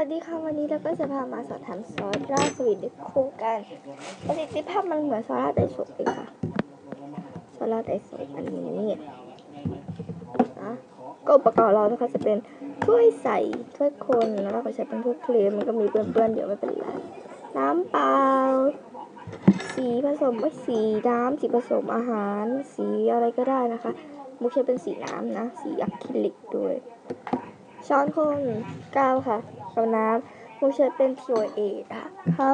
วัสดีค่ะวันนี้เราก็จะพามาสอนทำซอสราดสวีทด้วยคู่กันประสิทธิภาพมันเหมือนซอสราดไดโซะเลยค่ะซอสราดไดโซะอันนี้นะก็อุปกรณ์เรานะคะจะเป็นถ้วยใส่ถ้วยคนแล้วเราก็ใช้เป็นถ้วยเคลียร์มันก็มีเปื้อนๆเดี๋ยวไม่เป็นไรน้ำเปล่าสีผสมไม่สีน้ำสีผสมอาหาร สีอะไรก็ได้นะคะมุกใช้เป็นสีน้ำนะ สีอะคริลิกด้วยช้อนคนกาวค่ะ เอาน้ำผู้ใช้เป็น POA ค่ะค่ะ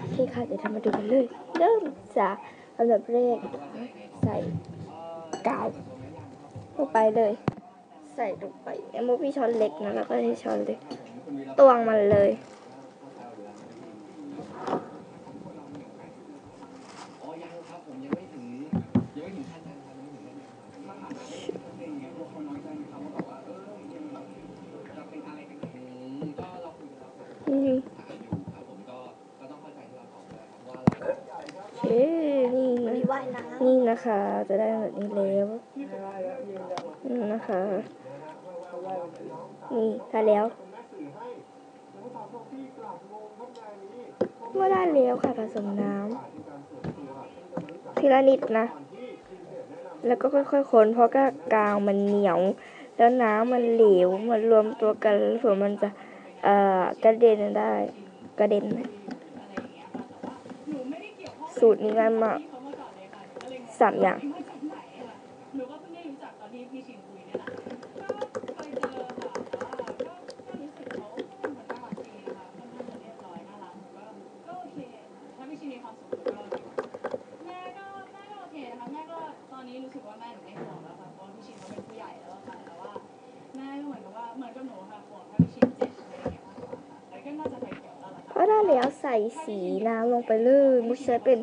โอเคค่ะเดี๋ยวทำมาดูกันเลย เริ่มจากอันดับแรกใส่กาวลงไปเลย ใส่ลงไปแอมมุกมีช้อนเล็กนะแล้วก็ใช้ช้อนเล็กตวงมันเลย อ๋อยังครับผมยังไม่ถึงยังไม่ถึงขั้นนั้นครับยังไม่ถึงขั้นนั้นเขาน้อยใจเขาบอกว่าเออยังแบบจะเป็นอะไรกันอืมก็เราคุยกันแล้วครับ อืม หาอยู่ครับผมก็ก็ต้องเข้าใจที่เราตอบด้วยครับว่าเรา โอเคนี่ นี่นะคะจะได้แบบนี้แล้วนะคะ นี่ได้แล้วเมื่อได้แล้วค่ะผสมน้ำทีละนิดนะ แล้วก็ค่อยๆคนเพราะก็กาวมันเหนียว แล้วน้ำมันเหลวมันรวมตัวกันแล้วเผื่อมันจะเอ่อกระเด็นได้กระเด็นสูตรนี้ง่ายมาก สามอย่างหนูก็เพิ่งได้รู้จักตอนที่พี่ชินคุยเนี่ยแหละก็เคยเจอค่ะแต่ว่าก็ก็รู้สึกเขาเหมือนน่ารักดีนะคะค่อนข้างจะเรียบร้อยน่ารักก็ก็โอเคถ้าพี่ชินมีความสุขก็แม่ก็แม่ก็โอเคนะคะแม่ก็ตอนนี้รู้สึกว่าแม่หนูไม่ห่วงแล้วค่ะเพราะว่าพี่ชินเขาเป็นผู้ใหญ่แล้วอะค่ะแต่ว่าแม่ก็เหมือนกับว่าเหมือนกับหนูค่ะห่วงถ้าพี่ชินเจ็บอะไรอย่างเงี้ยมากกว่าค่ะแต่ก็น่าจะไปเกี่ยวแล้วล่ะก็ได้แล้วใส่สีน้ำลงไปเลยมุกใช้เป็น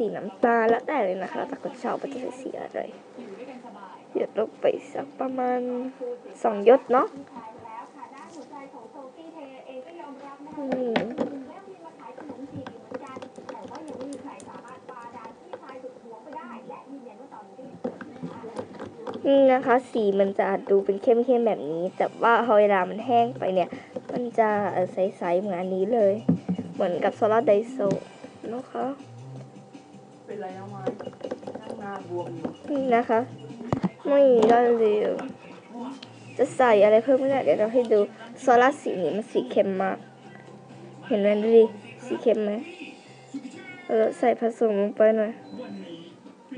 สีน้ำตาลแล้วแต่เลยนะคะ แต่คนชอบมันจะใส่สีอะไรหยดลงไปสักประมาณสองหยดเนาะนี่นะคะสีมันจะดูเป็นเข้มๆแบบนี้ แต่ว่าพอเวลามันแห้งไปเนี่ย มันจะใสๆเหมือนอันนี้เลย เหมือนกับโซล่าร์ไดโซนะคะ เป็นไรน้องไม้นั่งหน้าบวมอยู่นี่นะคะ ไม่ได้เลยจะใส่อะไรเพิ่มไม่ได้เดี๋ยวเราให้ดูโซล่าสีนี้มันสีเข้มมาก เห็นไหมดูดิสีเข้มไหมเออใส่ผสมลงไปหน่อย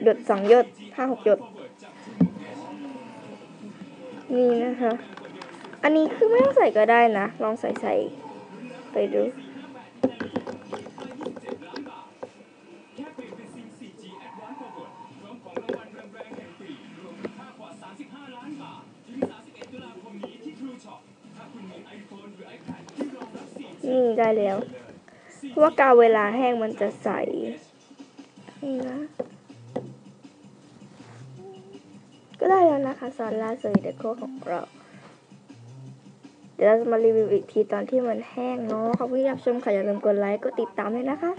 หยดสองหยดห้าหกหยด นี่นะคะ อันนี้คือไม่ต้องใส่ก็ได้นะ ลองใส่ใส่ไปดู นี่ได้แล้ว เพราะว่ากาวเวลาแห้งมันจะใส นี่นะ ก็ได้แล้วนะคะซอนล่าสวีเดโคของเรา เดี๋ยวเราจะมารีวิวอีกทีตอนที่มันแห้งเนาะ ขอบคุณที่รับชมค่ะอย่าลืมกดไลค์ กดติดตามด้วยนะคะ